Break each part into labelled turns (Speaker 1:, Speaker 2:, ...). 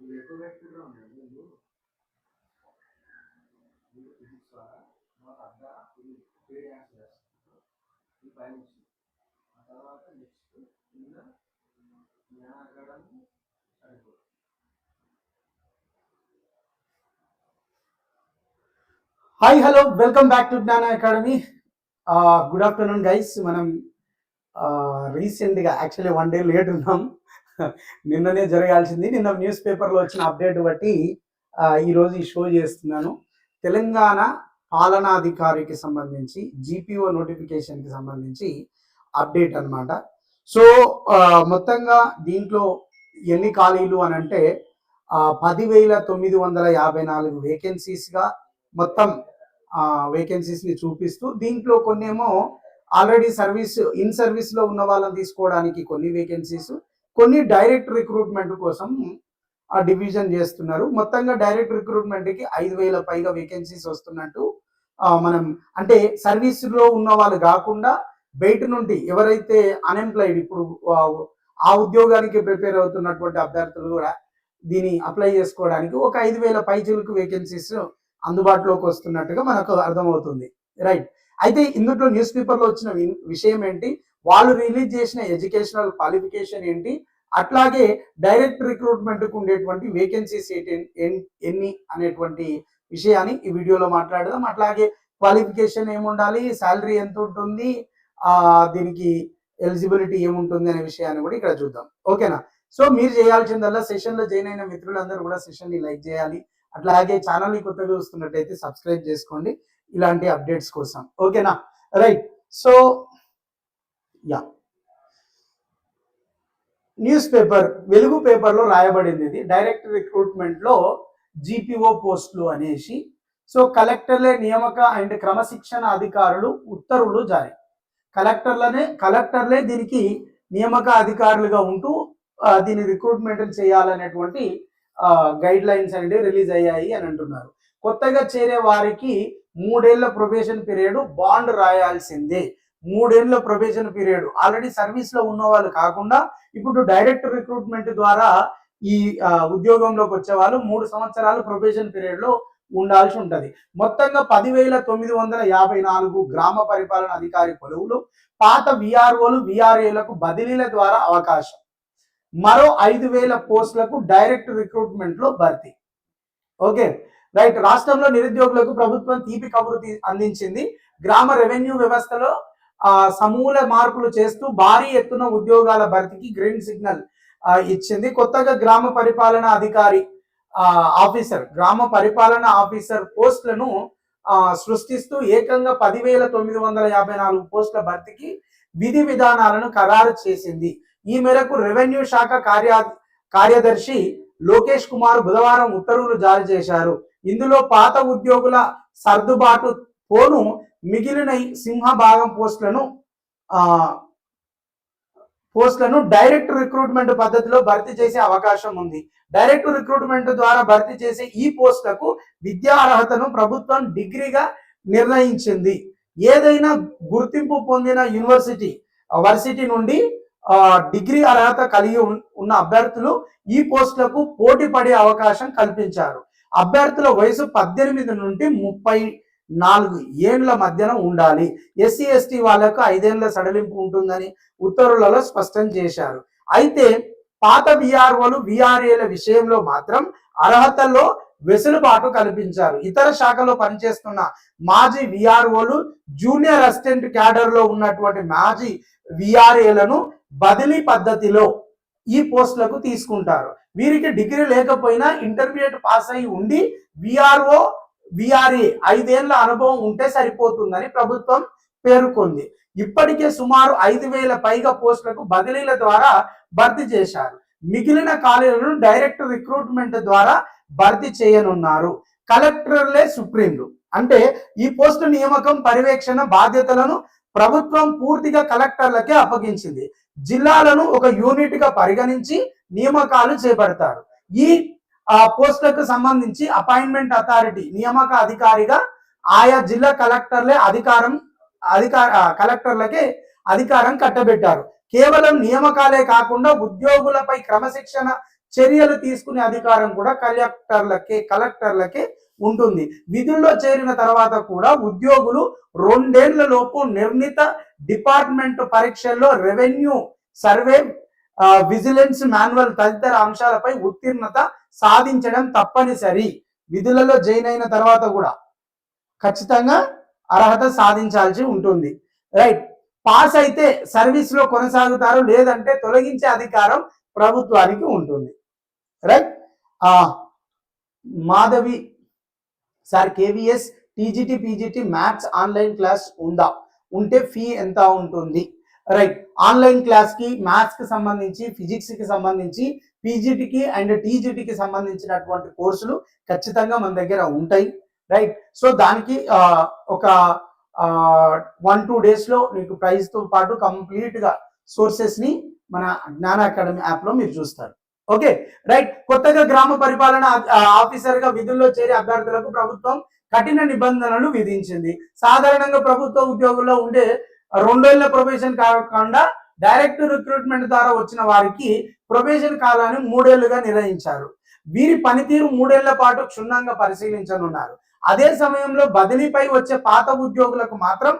Speaker 1: ఎక్కువ ఫిజిక్స్ ద్వారా ఇది పేడ్ ఈ పైన ఆ తర్వాత నెక్స్ట్ జ్ఞాన అకాడమీ సరిపోతుంది.
Speaker 2: Hi hello welcome back to Gnana academy good afternoon guys మనం రీసెంట్గా యాక్చువల్లీ వన్ డే లేట్ ఉన్నాం. నిన్ననే జరగాల్సింది. నిన్న న్యూస్ పేపర్లో వచ్చిన అప్డేట్ బట్టి ఈరోజు ఈ షో చేస్తున్నాను. తెలంగాణ పాలనాధికారికి సంబంధించి జీపీఓ నోటిఫికేషన్కి సంబంధించి అప్డేట్ అనమాట సో మొత్తంగా దీంట్లో ఎన్ని ఖాళీలు అని అంటే పదివేల తొమ్మిది వందల యాభై నాలుగు వేకెన్సీస్గా మొత్తం వేకెన్సీస్ని చూపిస్తూ దీంట్లో కొన్ని ఏమో ఆల్రెడీ సర్వీస్ ఇన్ సర్వీస్లో ఉన్న వాళ్ళని తీసుకోవడానికి కొన్ని వేకెన్సీస్ కొన్ని డైరెక్ట్ రిక్రూట్మెంట్ కోసం ఆ డివిజన్ చేస్తున్నారు. మొత్తంగా డైరెక్ట్ రిక్రూట్మెంట్కి ఐదు వేల పైగా వేకెన్సీస్ వస్తున్నట్టు మనం అంటే సర్వీస్లో ఉన్న వాళ్ళు కాకుండా బయట నుండి ఎవరైతే అన్ఎంప్లాయిడ్ ఇప్పుడు ఆ, ఉద్యోగానికి ప్రిపేర్ అవుతున్నటువంటి అభ్యర్థులు కూడా దీన్ని అప్లై చేసుకోవడానికి ఒక ఐదు వేల పైచులకు వేకెన్సీస్ అందుబాటులోకి వస్తున్నట్టుగా మనకు అర్థమవుతుంది. రైట్. అయితే ఇందులో న్యూస్ పేపర్లో వచ్చిన వి- విషయం ఏంటి? వాళ్ళు రిలీజ్ చేసిన ఎడ్యుకేషనల్ క్వాలిఫికేషన్ ఏంటి? అట్లాగే డైరెక్ట్ రిక్రూట్మెంట్కు ఉండేటువంటి వేకెన్సీస్ ఎన్ని అనేటువంటి విషయాన్ని ఈ వీడియోలో మాట్లాడదాం. అట్లాగే క్వాలిఫికేషన్ ఏముండాలి? శాలరీ ఎంత ఉంటుంది? ఆ దీనికి ఎలిజిబిలిటీ ఏముంటుంది అనే విషయాన్ని కూడా ఇక్కడ చూద్దాం. ఓకేనా సో మీరు చేయాల్సిందల్లా సెషన్లో జాయిన్ అయిన మిత్రులందరూ కూడా సెషన్ని లైక్ చేయాలి. అట్లాగే ఛానల్ని కొత్తగా చూస్తున్నట్టయితే సబ్స్క్రైబ్ చేసుకోండి. ఇలాంటి అప్డేట్స్ కోసం. ఓకేనా right so yeah. News paper Velugu పేపర్లో రాయబడింది ఇది. డైరెక్ట్ రిక్రూట్మెంట్లో జీపీఓ పోస్టులు అనేసి సో కలెక్టర్లే నియామక అండ్ క్రమశిక్షణ అధికారులు ఉత్తర్వులు జారీ. కలెక్టర్లనే కలెక్టర్లే దీనికి నియామక అధికారులుగా ఉంటూ దీని రిక్రూట్మెంట్ చేయాలనేటువంటి గైడ్ లైన్స్ అనేవి రిలీజ్ అయ్యాయి అని అంటున్నారు. కొత్తగా చేరే వారికి మూడేళ్ళ ప్రొబేషన్ పీరియడ్ బాండ్ రాయాల్సిందే. మూడేళ్ళ ప్రొబేషన్ పీరియడ్ ఆల్రెడీ సర్వీస్లో ఉన్న వాళ్ళు కాకుండా ఇప్పుడు డైరెక్ట్ రిక్రూట్మెంట్ ద్వారా ఈ ఉద్యోగంలోకి వచ్చే వాళ్ళు మూడు సంవత్సరాలు ప్రొబేషన్ పీరియడ్లో ఉండాల్సి ఉంటది. మొత్తంగా పదివేల తొమ్మిది వందల యాభై నాలుగు గ్రామ పరిపాలన అధికారి కొలువులు పాత విఆర్ఓలు విఆర్ఏలకు బదిలీల ద్వారా అవకాశం. మరో ఐదు వేల పోస్టులకు డైరెక్ట్ రిక్రూట్మెంట్లో భర్తీ. ఓకే? రైట్ రాష్ట్రంలో నిరుద్యోగులకు ప్రభుత్వం తీపి కబురు అందించింది. గ్రామ రెవెన్యూ వ్యవస్థలో సమూల మార్పులు చేస్తూ భారీ ఎత్తున ఉద్యోగాల భర్తీకి గ్రీన్ సిగ్నల్ ఇచ్చింది. కొత్తగా గ్రామ పరిపాలన అధికారి ఆఫీసర్ గ్రామ పరిపాలన ఆఫీసర్ పోస్టులను సృష్టిస్తూ ఏకంగా పదివేల తొమ్మిది వందల యాభై నాలుగు పోస్టుల భర్తీకి విధి విధానాలను ఖరారు చేసింది. ఈ మేరకు రెవెన్యూ శాఖ కార్య కార్యదర్శి లోకేష్ కుమార్ బుధవారం ఉత్తర్వులు జారీ చేశారు. ఇందులో పాత ఉద్యోగుల సర్దుబాటు పోను మిగిలిన సింహ భాగం పోస్టులను పోస్టులను డైరెక్ట్ రిక్రూట్మెంట్ పద్ధతిలో భర్తీ చేసే అవకాశం ఉంది. డైరెక్ట్ రిక్రూట్మెంట్ ద్వారా భర్తీ చేసే ఈ పోస్టులకు విద్యా అర్హతను ప్రభుత్వం డిగ్రీగా నిర్ణయించింది. ఏదైనా గుర్తింపు పొందిన యూనివర్సిటీ వర్సిటీ నుండి డిగ్రీ అర్హత కలిగి ఉన్న అభ్యర్థులు ఈ పోస్టులకు పోటీ పడే అవకాశం కల్పించారు. అభ్యర్థుల వయసు పద్దెనిమిది నుండి ముప్పై నాలుగు ఏండ్ల మధ్యన ఉండాలి. ఎస్సీ ఎస్టీ వాళ్ళకు ఐదేండ్ల సడలింపు ఉంటుందని ఉత్తర్వులలో స్పష్టం చేశారు. అయితే పాత బీఆర్ఓలు విఆర్ఏల విషయంలో మాత్రం అర్హతల్లో వెసులుబాటు కల్పించారు. ఇతర శాఖలో పనిచేస్తున్న మాజీ విఆర్ఓలు జూనియర్ అసిస్టెంట్ క్యాడర్లో ఉన్నటువంటి మాజీ విఆర్ఏలను బదిలీ పద్ధతిలో ఈ పోస్టులకు తీసుకుంటారు. వీరికి డిగ్రీ లేకపోయినా ఇంటర్మీడియట్ పాస్ అయి ఉండి విఆర్ఓ విఆర్ఏ ఐదేళ్ళ అనుభవం ఉంటే సరిపోతుందని ప్రభుత్వం పేర్కొంది. ఇప్పటికే సుమారు ఐదు వేల పైగా పోస్టులకు బదిలీల ద్వారా భర్తీ చేశారు. మిగిలిన ఖాళీలను డైరెక్ట్ రిక్రూట్మెంట్ ద్వారా భర్తీ చేయనున్నారు. కలెక్టర్లే సుప్రీంలు. అంటే ఈ పోస్టు నియామకం పర్యవేక్షణ బాధ్యతలను ప్రభుత్వం పూర్తిగా కలెక్టర్లకే అప్పగించింది. జిల్లాలను ఒక యూనిట్గా పరిగణించి నియామకాలు చేపడతారు. ఈ పోస్టులకు సంబంధించి అపాయింట్మెంట్ అథారిటీ నియామక అధికారిగా ఆయా జిల్లా కలెక్టర్లే అధికారం అధికార కలెక్టర్లకే అధికారం కట్టబెట్టారు. కేవలం నియామకాలే కాకుండా ఉద్యోగులపై క్రమశిక్షణ చర్యలు తీసుకునే అధికారం కూడా కలెక్టర్లకే కలెక్టర్లకే ఉంటుంది. విధుల్లో చేరిన తర్వాత కూడా ఉద్యోగులు రెండేళ్ళలోపు నిర్ణీత డిపార్ట్మెంట్ పరీక్షల్లో రెవెన్యూ సర్వే విజిలెన్స్ మాన్యువల్ తదితర అంశాలపై ఉత్తీర్ణత సాధించడం తప్పనిసరి. విధులలో జాయిన్ అయిన తర్వాత కూడా ఖచ్చితంగా అర్హత సాధించాల్సి ఉంటుంది. రైట్. పాస్ అయితే సర్వీస్లో కొనసాగుతారు లేదంటే తొలగించే అధికారం ప్రభుత్వానికి ఉంటుంది. రైట్. ఆ Madhavi sir KVS TGT PGT maths online class ఉందా? ఉంటే ఫీ ఎంత ఉంటుంది? రైట్ ఆన్లైన్ క్లాస్కి మ్యాథ్స్కి మ్యాథ్స్కి సంబంధించి ఫిజిక్స్కి సంబంధించి పీజీటీకి అండ్ టీజీటీకి సంబంధించినటువంటి కోర్సులు ఖచ్చితంగా మన దగ్గర ఉంటాయి. రైట్ సో దానికి ఒక వన్ టూ డేస్లో మీకు ప్రైజ్తో పాటు కంప్లీట్గా సోర్సెస్ని మన జ్ఞాన అకాడమీ యాప్లో మీరు చూస్తారు. ఓకే రైట్ కొత్తగా గ్రామ పరిపాలన ఆఫీసర్గా ఆఫీసర్గా విధుల్లో చేరే అభ్యర్థులకు ప్రభుత్వం కఠిన నిబంధనలు విధించింది. సాధారణంగా ప్రభుత్వ ఉద్యోగుల్లో ఉండే రెండేళ్ళ ప్రొబేషన్ కాకుండా డైరెక్ట్ రిక్రూట్మెంట్ ద్వారా వచ్చిన వారికి ప్రొబేషన్ కాలాన్ని మూడేళ్ళుగా నిర్ణయించారు. వీరి పనితీరు మూడేళ్ళ పాటు క్షుణ్ణంగా పరిశీలించనున్నారు. అదే సమయంలో బదిలీపై వచ్చే పాత ఉద్యోగులకు మాత్రం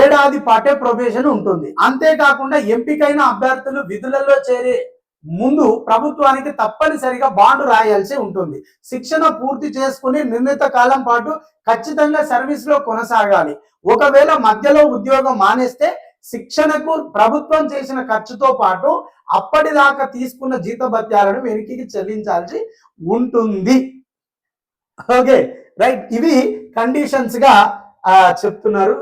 Speaker 2: ఏడాది పాటే ప్రొబేషన్ ఉంటుంది. అంతేకాకుండా ఎంపికైన అభ్యర్థులు విధులలో చేరే ముందు ప్రభుత్వానికి తప్పనిసరిగా బాండ్ రాయాల్సి ఉంటుంది. శిక్షణ పూర్తి చేసుకుని నిర్ణీత కాలం పాటు ఖచ్చితంగా సర్వీస్లో కొనసాగాలి. ఒకవేళ మధ్యలో ఉద్యోగం మానేస్తే శిక్షణకు ప్రభుత్వం చేసిన ఖర్చుతో పాటు అప్పటిదాకా తీసుకున్న జీతభత్యాలను వెనక్కి చెల్లించాల్సి ఉంటుంది. Okay right. ఇవి కండిషన్స్గా చెప్తున్నారు.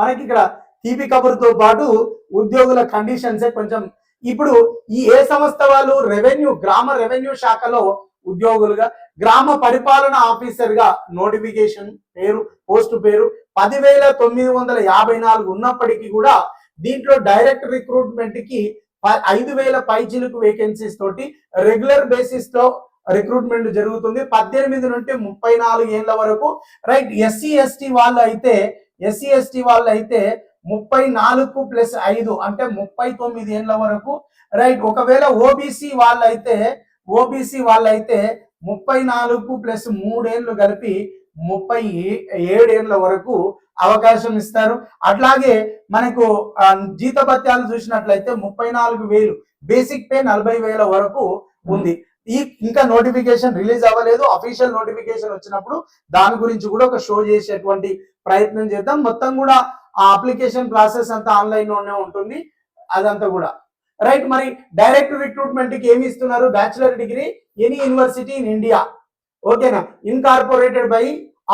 Speaker 2: మనకి ఇక్కడ తీపి కబుర్తో పాటు ఉద్యోగుల కండిషన్సే కొంచెం ఇప్పుడు ఈ ఏ సంస్థ వాళ్ళు రెవెన్యూ గ్రామ రెవెన్యూ శాఖలో ఉద్యోగులుగా గ్రామ పరిపాలన ఆఫీసర్గా నోటిఫికేషన్ పేరు పోస్ట్ పేరు పదివేల తొమ్మిది వందల యాభై నాలుగు ఉన్నప్పటికీ కూడా దీంట్లో డైరెక్ట్ రిక్రూట్మెంట్కి ఐదు వేల పైచిలుకు వేకెన్సీస్ తోటి రెగ్యులర్ బేసిస్లో రిక్రూట్మెంట్ జరుగుతుంది. పద్దెనిమిది నుండి ముప్పై నాలుగు ఏళ్ళ వరకు రైట్ ఎస్సీ ఎస్టీ వాళ్ళు అయితే ఎస్సీ ఎస్టీ వాళ్ళు అయితే ముప్పై నాలుగు ప్లస్ ఐదు అంటే ముప్పై తొమ్మిది ఏళ్ళ వరకు. రైట్ ఒకవేళ ఓబీసీ వాళ్ళైతే ఓబీసీ వాళ్ళైతే ముప్పై నాలుగు ప్లస్ మూడేళ్ళు కలిపి ముప్పై ఏడేళ్ళ వరకు అవకాశం ఇస్తారు. అట్లాగే మనకు జీతభత్యాలు చూసినట్లయితే ముప్పై నాలుగు వేలు బేసిక్ పే నలభై వేల వరకు ఉంది. ఈ ఇంకా నోటిఫికేషన్ రిలీజ్ అవ్వలేదు. అఫీషియల్ నోటిఫికేషన్ వచ్చినప్పుడు దాని గురించి కూడా ఒక షో చేసేటువంటి ప్రయత్నం చేద్దాం. మొత్తం కూడా ఆ అప్లికేషన్ ప్రాసెస్ అంతా ఆన్లైన్లోనే ఉంటుంది. అదంతా కూడా. రైట్ మరి డైరెక్ట్ రిక్రూట్మెంట్కి ఏమి ఇస్తున్నారు? Bachelor degree any university in India. ఓకేనా? Incorporated by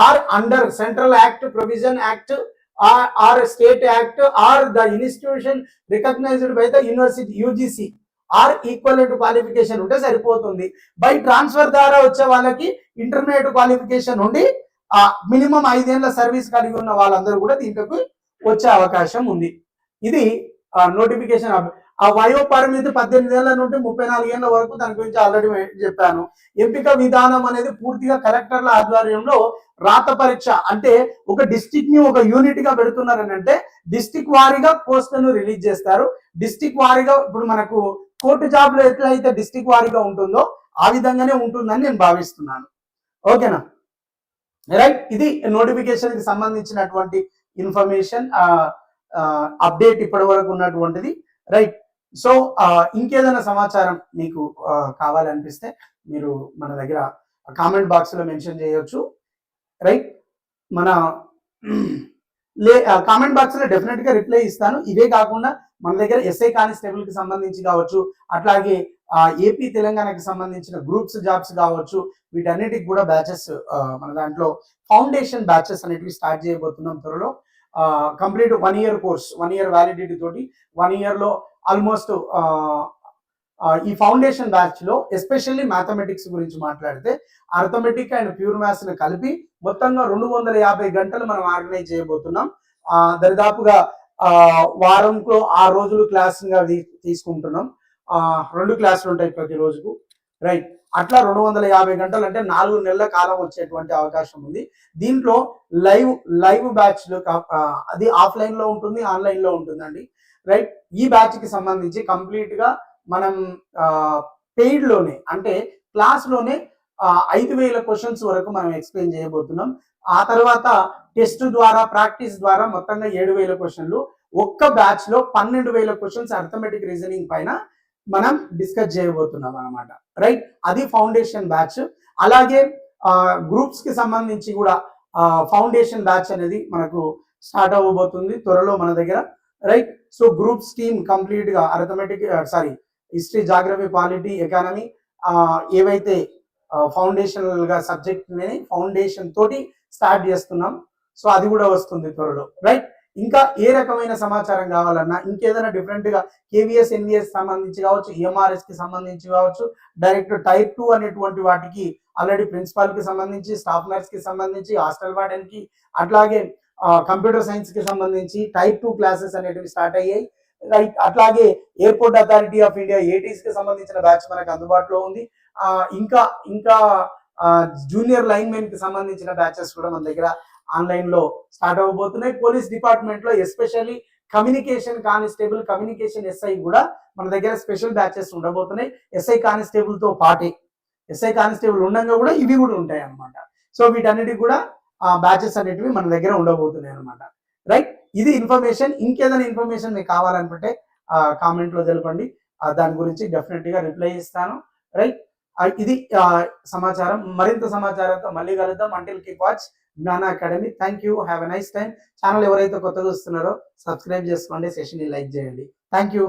Speaker 2: or under central act provision act or state act or the institution recognised by the university UGC. Or equivalent qualification ఉంటే సరిపోతుంది. బై ట్రాన్స్ఫర్ ద్వారా వచ్చే వాళ్ళకి intermediate qualification ఉండి minimum ఐదేళ్ళ service కలిగి ఉన్న వాళ్ళందరూ కూడా దీంట్లోకి వచ్చే అవకాశం ఉంది. ఇది నోటిఫికేషన్ ఆ వయో పరిమితి పద్దెనిమిది ఏళ్ళ నుండి ముప్పై నాలుగు ఏళ్ళ వరకు దాని గురించి ఆల్రెడీ చెప్పాను. ఎంపిక విధానం అనేది పూర్తిగా కలెక్టర్ల ఆధ్వర్యంలో రాత పరీక్ష అంటే ఒక డిస్టిక్ని ఒక యూనిట్గా పెడుతున్నారని అంటే డిస్టిక్ వారీగా పోస్టులను రిలీజ్ చేస్తారు. డిస్టిక్ వారీగా ఇప్పుడు మనకు కోర్టు జాబ్లో ఎట్లయితే డిస్టిక్ వారీగా ఉంటుందో ఆ విధంగానే ఉంటుందని నేను భావిస్తున్నాను. ఓకేనా? రైట్ ఇది నోటిఫికేషన్కి సంబంధించినటువంటి ఇన్ఫర్మేషన్ అప్డేట్ ఇప్పటి వరకు ఉన్నటువంటిది. రైట్. సో ఇంకేదైనా సమాచారం మీకు కావాలనిపిస్తే మీరు మన దగ్గర కామెంట్ బాక్స్లో మెన్షన్ చేయొచ్చు. రైట్. మన లే కామెంట్ బాక్స్లో డెఫినెట్గా రిప్లై ఇస్తాను. ఇవే కాకుండా మన దగ్గర ఎస్ఐ కానిస్టేబుల్కి సంబంధించి కావచ్చు అట్లాగే ఏపీ తెలంగాణకి సంబంధించిన గ్రూప్స్ జాబ్స్ కావచ్చు వీటన్నిటికి కూడా బ్యాచెస్ మన దాంట్లో ఫౌండేషన్ బ్యాచెస్ అనేటివి స్టార్ట్ చేయబోతున్నాం త్వరలో. Complete one year course one year validity తోటి వన్ ఇయర్లో ఆల్మోస్ట్ ఈ ఫౌండేషన్ బ్యాచ్లో ఎస్పెషల్లీ మ్యాథమెటిక్స్ గురించి మాట్లాడితే అర్థమెటిక్ అండ్ ప్యూర్ మ్యాథ్స్ని కలిపి మొత్తంగా రెండు వందల యాభై గంటలు మనం ఆర్గనైజ్ చేయబోతున్నాం. దరిదాపుగా వారంలో ఆరు రోజులు క్లాస్గా తీసుకుంటున్నాం. రెండు క్లాసులు ఉంటాయి ప్రతి రోజుకు రైట్ అట్లా రెండు వందల యాభై గంటలు అంటే నాలుగు నెలల కాలం వచ్చేటువంటి అవకాశం ఉంది. దీంట్లో లైవ్ లైవ్ బ్యాచ్ అది ఆఫ్లైన్లో ఉంటుంది ఆన్లైన్లో ఉంటుందండి. రైట్ ఈ బ్యాచ్కి సంబంధించి కంప్లీట్గా మనం పెయిడ్లోనే అంటే క్లాస్లోనే ఐదు వేల క్వశ్చన్స్ వరకు మనం ఎక్స్ప్లెయిన్ చేయబోతున్నాం. ఆ తర్వాత టెస్ట్ ద్వారా ప్రాక్టీస్ ద్వారా మొత్తంగా ఏడు వేల క్వశ్చన్లు. ఒక్క బ్యాచ్లో పన్నెండు వేల క్వశ్చన్స్ అర్థమెటిక్ రీజనింగ్ పైన మనం డిస్కస్ చేయబోతున్నాం అనమాట రైట్ అది ఫౌండేషన్ బ్యాచ్ అలాగే గ్రూప్స్కి సంబంధించి కూడా ఫౌండేషన్ బ్యాచ్ అనేది మనకు స్టార్ట్ అవ్వబోతుంది త్వరలో మన దగ్గర. రైట్ సో గ్రూప్స్ స్కీమ్ కంప్లీట్గా arithmetic sorry history geography polity economy ఏవైతే ఫౌండేషనల్గా సబ్జెక్ట్ ఫౌండేషన్ తోటి స్టార్ట్ చేస్తున్నాం. సో అది కూడా వస్తుంది త్వరలో. రైట్ ఇంకా ఏ రకమైన సమాచారం కావాలన్నా ఇంకేదైనా డిఫరెంట్గా కేవీఎస్ ఎన్విఎస్ సంబంధించి కావచ్చు ఈఎంఆర్ఎస్కి సంబంధించి కావచ్చు డైరెక్ట్ టైప్ టూ అనేటువంటి వాటికి ఆల్రెడీ ప్రిన్సిపాల్కి సంబంధించి స్టాఫ్ నర్స్కి సంబంధించి హాస్టల్ వార్డెన్కి అట్లాగే కంప్యూటర్ సైన్స్కి సంబంధించి టైప్ టూ క్లాసెస్ అనేటివి స్టార్ట్ అయ్యాయి. రైట్ అట్లాగే ఎయిర్పోర్ట్ అథారిటీ ఆఫ్ ఇండియా ఏటీస్కి సంబంధించిన బ్యాచ్ మనకు అందుబాటులో ఉంది. ఇంకా ఇంకా జూనియర్ లైన్ మెన్కి సంబంధించిన బ్యాచెస్ కూడా మన దగ్గర ఆన్లైన్లో స్టార్ట్ అవ్వబోతున్నాయి. పోలీస్ డిపార్ట్మెంట్లో especially communication constable communication SI కూడా మన దగ్గర స్పెషల్ బ్యాచెస్ ఉండబోతున్నాయి. ఎస్ఐ కానిస్టేబుల్తో పాటే ఎస్ఐ కానిస్టేబుల్ ఉండగా కూడా ఇవి కూడా ఉంటాయి అనమాట సో వీటన్నిటికి కూడా ఆ బ్యాచెస్ అనేటివి మన దగ్గర ఉండబోతున్నాయి అనమాట రైట్? ఇది ఇన్ఫర్మేషన్. ఇంకేదైనా ఇన్ఫర్మేషన్ మీకు కావాలనుకుంటే కామెంట్లో తెలపండి. దాని గురించి డెఫినెట్గా రిప్లై ఇస్తాను. రైట్? ఇది ఆ, సమాచారం. మరింత సమాచారంతో మళ్ళీ కలుద్దాం. Until keep watch Gnana academy thank you have a nice time channel ఎవరైతే కొత్తగా వస్తున్నారో సబ్స్క్రైబ్ చేసుకోండి. సెషన్ లైక్ చేయండి. Thank you